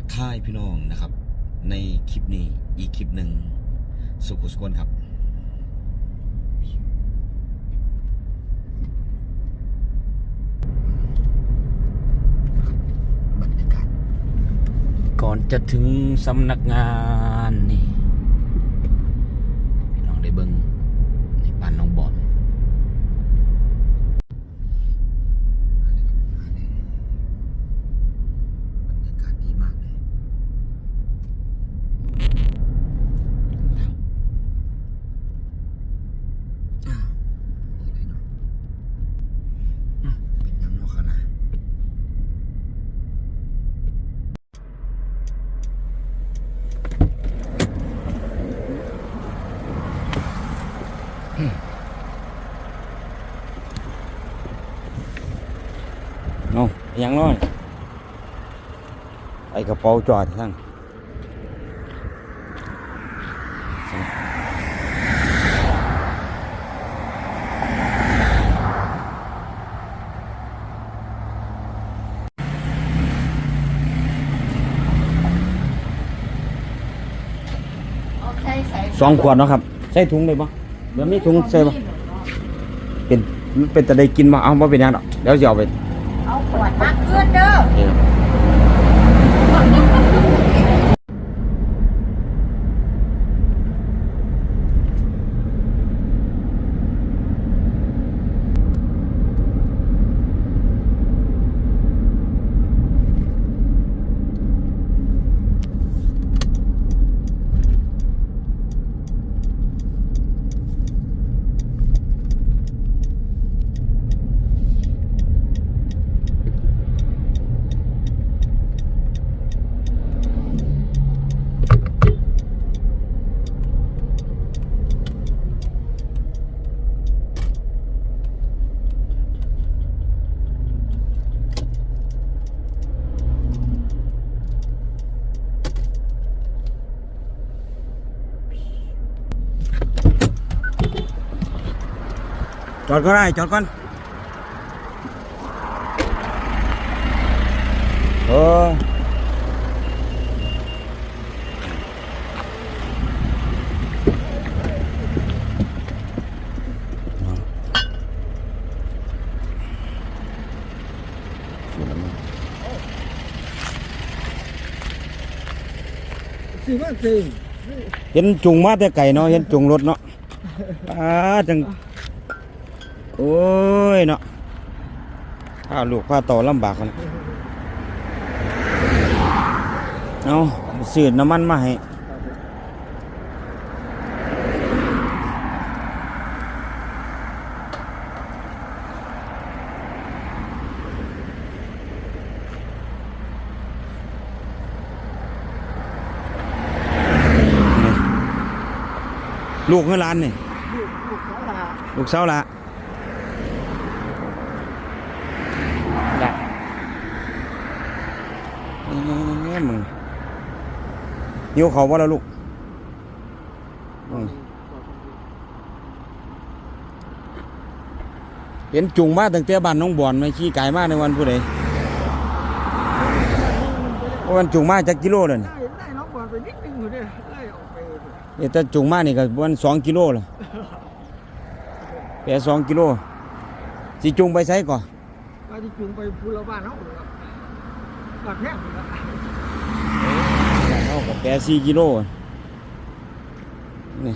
ทักทายพี่น้องนะครับ ในคลิปนี้อีกคลิปหนึ่งสุขุสกนครับบรรยากาศก่อนจะถึงสำนักงานนี่ พี่น้องได้เบิงนี่บ้านน้องบอลบรรยากาศดีมากเลยอ้าวมีอะไรเนาะอ้าวเป็นยังเนาะข้างหน้า เอา ยังน้อยไอกระเป๋าจอดทั้งสองขวดเนาะครับ ใส่ถุงเลยปะเดี๋ยวมีถุงใส่ปะเป็นเป็นแต่ได้กินมาเอามาเป็นยังดอกเดี๋ยวจะเอาไป วดมาเพื่อนเด้อ จอดก็ได้จอดก่อนเออสวยมากสิว่าสิเห็นจุงมาแต่ไก่เนาะเห็นจุงรถเนาะป้าจัง โอ้ยเนาะพาลูกพาโตอลำบากมันเอาสืดน้ำมันมาให้นี่ลูกเงินล้านนี่ ลูกลูกเขาลาลูกสาวละได้เอ้ย มึงหิวเขาว่าแล้วลูกอืมเห็นจุงมาตั้งแต่บ้านน้องบอนไม่ขี้ไก่มากในวันผู้ใดวันจุงมาจากกิโลเลยนี่ได้ได้น้องบอลไปนิดนึงอยู่เนี่ยไล่ออกไปเลยเดี๋ยวแต่จุงมานี่ก็วันสองกิโลเลยแปดสองกิโลสิจุงไปใช้ก่อนมาที่จุงไปพูละบ้านเขาหรือครับบาดแผลหม ดแล้วเอสี่กิโลนี่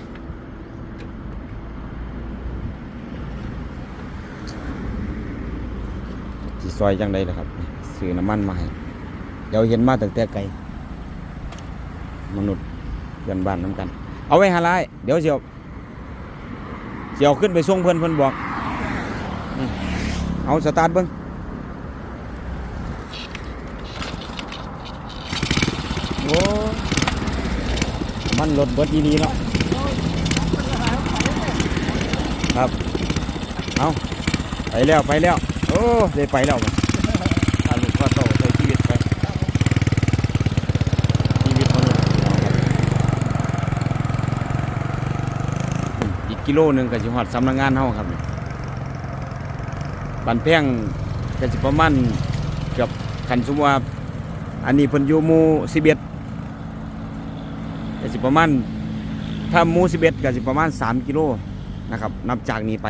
สิซอยจังไดล่ะครับนี่ซื้อน้ำมันมาให้เดี๋ยวเห็นมาตั้งแต่ไกลมนุษย์เพื่อนบ้านน้ำกัน เอาไว้หาไรเดี๋ยวเสียวเสียวขึ้นไปส่งเพื่อนเพื่อนบอก เอาสตาร์ทเบิ้ง มันรถเบิดดีๆเนาะครับ เอาไปแล้วไปแล้ว โอ้ได้ไปแล้วบัดพาลูกพาโตใช้ชีวิตไปชีวิตมนุษย์เอาครับอืมอีกกิโลหนึ่งก็สิฮอดสำนักงานเฮาครับบันแพงก็สิประมาณเกือบคันสมมุติว่า อันนี้เพิ่นอยู่หมู่11 ก็สิประมาณถ้าหมู่11ก็สิประมาณ 3 กิโลนะครับนับจากนี้ไป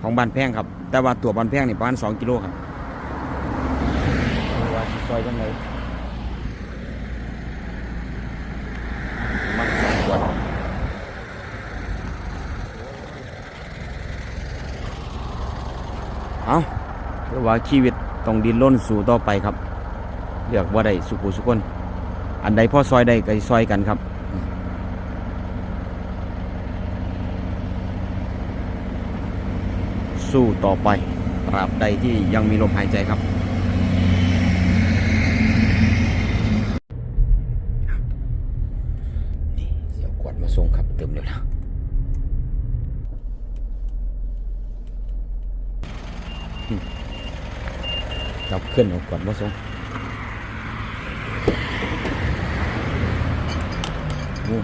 ของบ้านแพงครับ แต่ว่าตัวบ้านแพงนี่ประมาณ 2 กิโลครับว่าสิซอยจังไดประมัน2ขวดเอาเรียกว่าชีวิตต้องดิ้นรนสู่ต่อไปครับเลือกว่าได้สุขุสุคน อันใดพ่อซอยได้ก็ซอยกันครับสู้ต่อไปตราบใดที่ยังมีลมหายใจครับ นี่เดี๋ยวกวดมาส่งครับเติมเร็วแล้วจับขึ้นเอากวดมาส่ง โอ้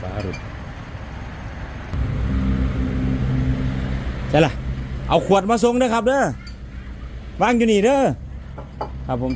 ฟ้าหลุดใช่ล่ะ เอาขวดมาส่งนะครับเด้อวางอยู่นี่เด้อครับผม